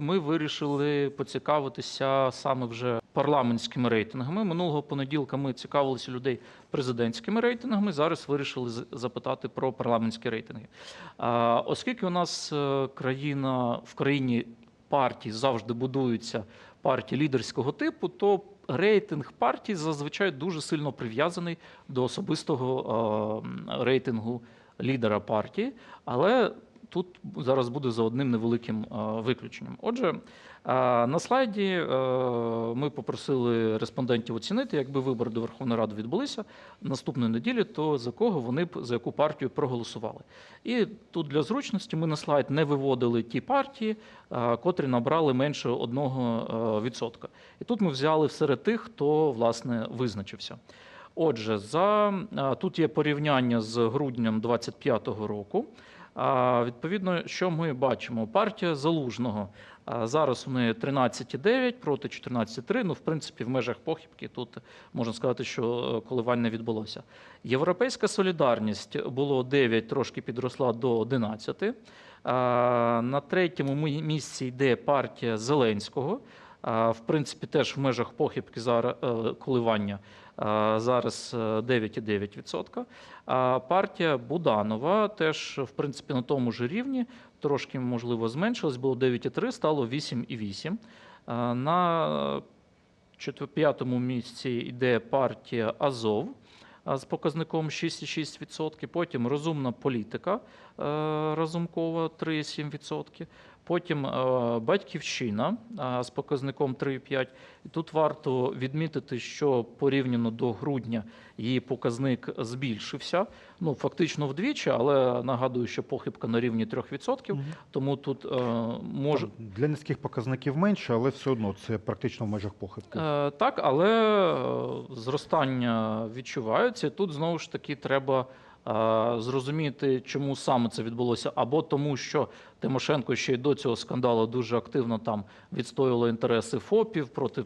Ми вирішили поцікавитися саме вже парламентськими рейтингами. Минулого понеділка ми цікавилися людей президентськими рейтингами. Зараз вирішили запитати про парламентські рейтинги. Оскільки у нас е, країна в країні партій завжди будуються партії лідерського типу, то рейтинг партій зазвичай дуже сильно прив'язаний до особистого е, рейтингу лідера партії. Але тут зараз буде за одним невеликим е, виключенням. Отже, е, на слайді е, ми попросили респондентів оцінити, якби вибори до Верховної Ради відбулися наступної неділі, то за кого вони б за яку партію проголосували. І тут для зручності ми на слайд не виводили ті партії, котрі набрали менше 1%. І тут ми взяли серед тих, хто власне визначився. Отже, за тут є порівняння з груднем 25-го року. Відповідно, що ми бачимо? Партія залужного зараз у неї 13,9 проти 14,3. Ну, в принципі, в межах похибки тут можна сказати, що е, коливань не відбулося. Європейська солідарність було 9, трошки підросла до 11. На третьому місці йде партія Зеленського. В принципі, теж в межах похибки е, коливання зараз е, 9,9%. А партія Буданова теж в принципі на тому ж рівні, трошки можливо зменшилась, було 9,3, стало 8,8. А, На п'ятому місці йде партія Азов з показником 6,6%. Потім розумна політика е, Разумкова 3,7%. Потім е, батьківщина з показником 3,5%. Тут варто відмітити, що порівняно до грудня її показник збільшився. Ну фактично вдвічі, але нагадую, що похибка на рівні 3%, тому тут е, може. Для низьких показників менше, але все одно це практично в межах похибки. Е, Так, але зростання відчуваються. І Тут знову ж таки треба е, зрозуміти, чому саме це відбулося, або тому, що Тимошенко ще й до цього скандалу дуже активно там відстоювала інтереси ФОПів проти е,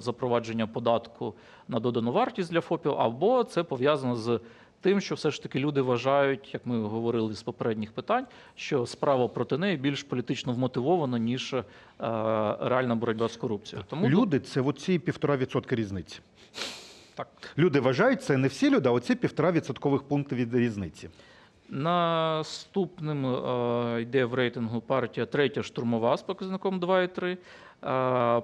запровадження податку на додану вартість для ФОПів, або це пов'язано з. Тим, що все ж таки люди вважають, як ми говорили з попередніх питань, що справа проти неї більш політично вмотивована, ніж е, реальна боротьба з корупцією. Тому Люди це оці півтора відсотки різниці. Так. Люди вважають, це не всі люди, а оці півтора відсоткових пункти від різниці. Наступним е, йде в рейтингу партія третя штурмова з показником 2,3.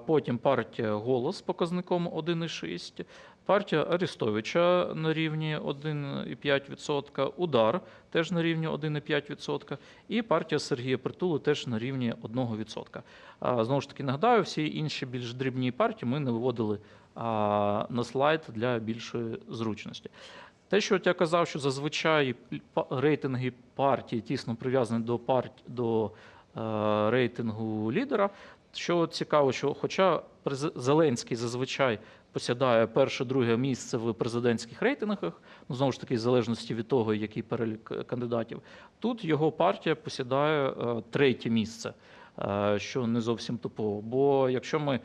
Потім партія Голос з показником 1,6. Партія Арестовича на рівні 1,5%. Удар теж на рівні 1,5%. І партія Сергія Притули теж на рівні 1%. Знову ж таки, нагадаю, всі інші більш дрібні партії ми не виводили на слайд для більшої зручності. Те, що я казав, що зазвичай рейтинги партії тісно прив'язані до парт... до е, рейтингу лідера. Що цікаво, що хоча Зеленський зазвичай посідає перше, друге місце в президентських рейтингах, ну знову ж таки, в залежності від того, який перелік е, кандидатів, тут його партія посідає е, третє місце, е, що не зовсім типово. Бо якщо ми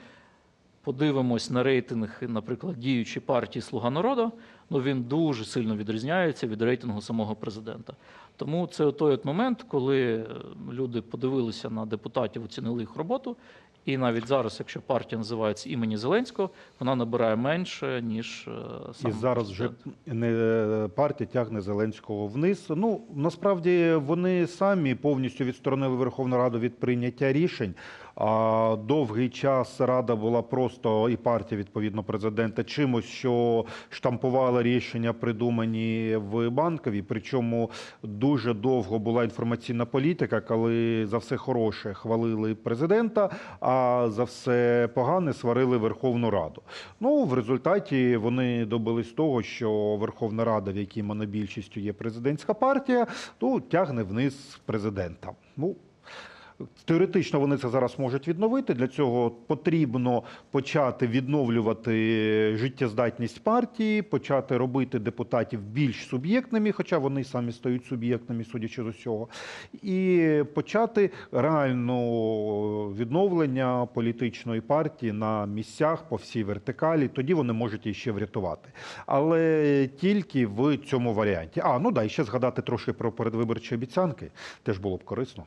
подивимось на рейтинг, наприклад, діючої партії Слуга народу, ну він дуже сильно відрізняється від рейтингу самого президента. Тому це той от момент, коли е, люди подивилися на депутатів, оцінили їх роботу. І навіть зараз, якщо партія називається імені Зеленського, вона набирає менше ніж е, сам І зараз вже не партія тягне Зеленського вниз. Ну насправді вони самі повністю відсторонили Верховну Раду від прийняття рішень. А довгий час рада була просто і партія відповідно президента чимось, що штампувала рішення, придумані в банковій. Причому дуже довго була інформаційна політика, коли за все хороше хвалили президента, а за все погане сварили Верховну Раду. Ну, в результаті вони добились того, що Верховна Рада, в якій монобільшістю є президентська партія, ну, тягне вниз президента. Ну, Теоретично вони це зараз можуть відновити. Для цього потрібно почати відновлювати життєздатність партії, почати робити депутатів більш суб'єктними, хоча вони самі стають суб'єктними, судячи з усього, і почати реальне відновлення політичної партії на місцях по всій вертикалі. Тоді вони можуть її ще врятувати. Але тільки в цьому варіанті. А ну да, і ще згадати трошки про передвиборчі обіцянки теж було б корисно.